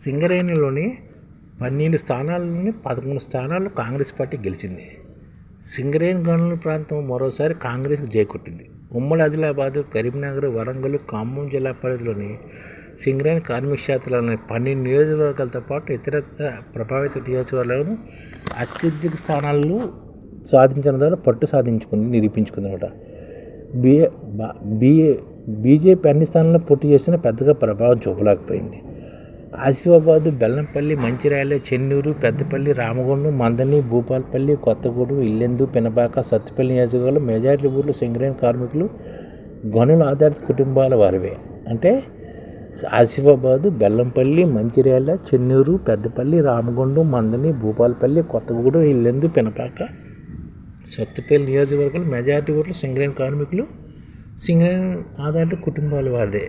సింగరేణిలోని పన్నెండు స్థానాలని పదకొండు స్థానాలు కాంగ్రెస్ పార్టీ గెలిచింది. సింగరేణి గనుల ప్రాంతం మరోసారి కాంగ్రెస్ జయకొట్టింది ఉమ్మడి ఆదిలాబాద్ కరీంనగర్ వరంగల్ ఖమ్మం జిల్లా పరిధిలోని సింగరేణి కార్మిక క్షేత్రాలని పన్నెండు నియోజకవర్గాలతో పాటు ఇతర ప్రభావిత నియోజకవర్గాలను అత్యధిక స్థానాల్లో సాధించడం ద్వారా పట్టు సాధించుకుని నిరూపించుకుందన్నమాట బిఏ బిఏ బీజేపీ అన్ని స్థానాల్లో పోటీ చేసినా పెద్దగా ప్రభావం చూపలేకపోయింది. ఆసిఫాబాదు బెల్లంపల్లి మంచిర్యాల చెన్నూరు పెద్దపల్లి రామగుండం మందని భూపాలపల్లి కొత్తగూడెం ఇల్లెందు పినపాక సత్తుపల్లి నియోజకవర్గంలో మెజారిటీ ఊర్లు సింగరేణి కార్మికులు గనుల ఆధారిత కుటుంబాల వారివే. అంటే ఆసిఫాబాదు బెల్లంపల్లి మంచిర్యాల చెన్నూరు పెద్దపల్లి రామగుండం మందని భూపాలపల్లి కొత్తగూడెం ఇల్లెందు పినపాక సత్తుపల్లి నియోజకవర్గంలో మెజారిటీ ఊర్లు సింగరేణి కార్మికులు సింగరేణి ఆధారిత కుటుంబాల వారిదే.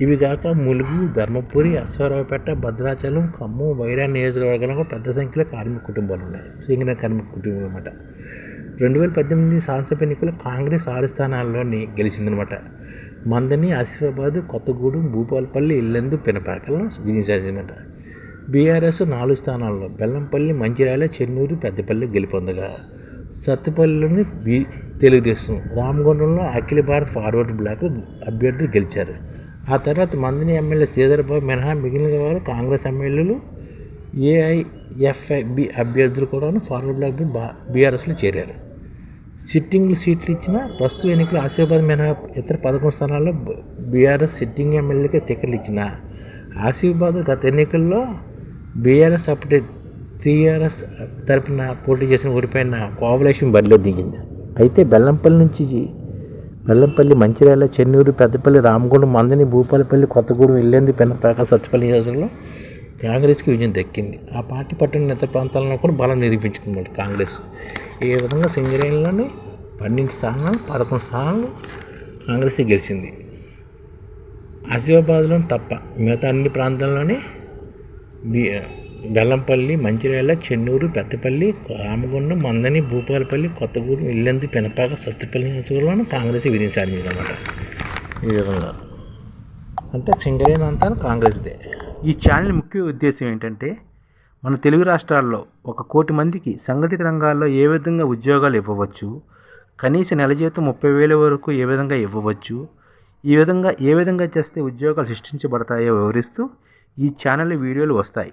ఇవి కాక ములుగు ధర్మపురి అశ్వారావుపేట భద్రాచలం ఖమ్మం వైరా నియోజకవర్గంలో పెద్ద సంఖ్యలో కార్మిక కుటుంబాలు ఉన్నాయి. సింగరేణి కార్మిక కుటుంబం అనమాట రెండు వేల పద్దెనిమిది శాసనసభ ఎన్నికలు కాంగ్రెస్ ఆరు స్థానాల్లోని గెలిచిందనమాట మందని ఆసిఫాబాద్ కొత్తగూడెం భూపాలపల్లి ఇల్లెందు పినపాకల్లో విజయం బీఆర్ఎస్ నాలుగు స్థానాల్లో బెల్లంపల్లి మంచిర్యాల చెన్నూరు పెద్దపల్లి గెలుపొందగా. సత్తుపల్లిలోని బీ తెలుగుదేశం. రామగుండంలో అఖిల భారత్ ఫార్వర్డ్ బ్లాక్ అభ్యర్థులు గెలిచారు. ఆ తర్వాత మందిని ఎమ్మెల్యే శ్రీధర్బాబు మినహా మిగిలిన వారు కాంగ్రెస్ ఎమ్మెల్యేలు ఏఐఎఫ్ఐబి అభ్యర్థులు కూడా ఫార్వర్డ్ బ్లాక్ బీఆర్ఎస్లో చేరారు. సిట్టింగ్లు సీట్లు ఇచ్చిన ప్రస్తుత ఎన్నికలు ఆసిఫాబాద్ మినహా ఇతర పదకొండు స్థానాల్లో బీఆర్ఎస్ సిట్టింగ్ ఎమ్మెల్యేకి టికెట్లు ఇచ్చిన ఆసిఫాబాద్ గత ఎన్నికల్లో బీఆర్ఎస్ అప్పటి టీఆర్ఎస్ తరపున పోటీ చేసిన ఓడిపోయిన కోవలేషన్ బరిలో దిగింది. అయితే బెల్లంపల్లి నుంచి బెల్లంపల్లి మంచిర్యాల చెన్నూరు పెద్దపల్లి రామగుండం మందని భూపాలపల్లి కొత్తగూడెం ఇల్లెందు పెన్నపాక సత్తుపల్లి నియోజకవర్గంలో కాంగ్రెస్కి విజయం దక్కింది. ఆ పార్టీ పట్టణ ఇతర ప్రాంతాలను కూడా బలం నిరూపించుకుంది కాంగ్రెస్. ఈ విధంగా సింగరేణిలోని పన్నెండు స్థానాలు పదకొండు స్థానాలు కాంగ్రెస్ గెలిచింది. ఆసిఫాబాద్లో తప్ప మిగతా అన్ని ప్రాంతాల్లోనే బి బెల్లంపల్లి మంచిర్యాల చెన్నూరు పెద్దపల్లి రామగుండం మందని భూపాలపల్లి కొత్తగూడెం ఇల్లంది పెనపాక సత్తుపల్లి నియోజకవర్గంలో కాంగ్రెస్ విధించాలి అనమాట ఈ విధంగా. అంటే సింగరేణి అంతా కాంగ్రెస్దే. ఈ ఛానల్ ముఖ్య ఉద్దేశం ఏంటంటే మన తెలుగు రాష్ట్రాల్లో ఒక కోటి మందికి సంఘటిత రంగాల్లో ఏ విధంగా ఉద్యోగాలు ఇవ్వవచ్చు కనీస నెల జీతం ముప్పై వేల వరకు ఏ విధంగా ఇవ్వవచ్చు ఈ విధంగా ఏ విధంగా చేస్తే ఉద్యోగాలు సృష్టించబడతాయో వివరిస్తూ ఈ ఛానల్ వీడియోలు వస్తాయి.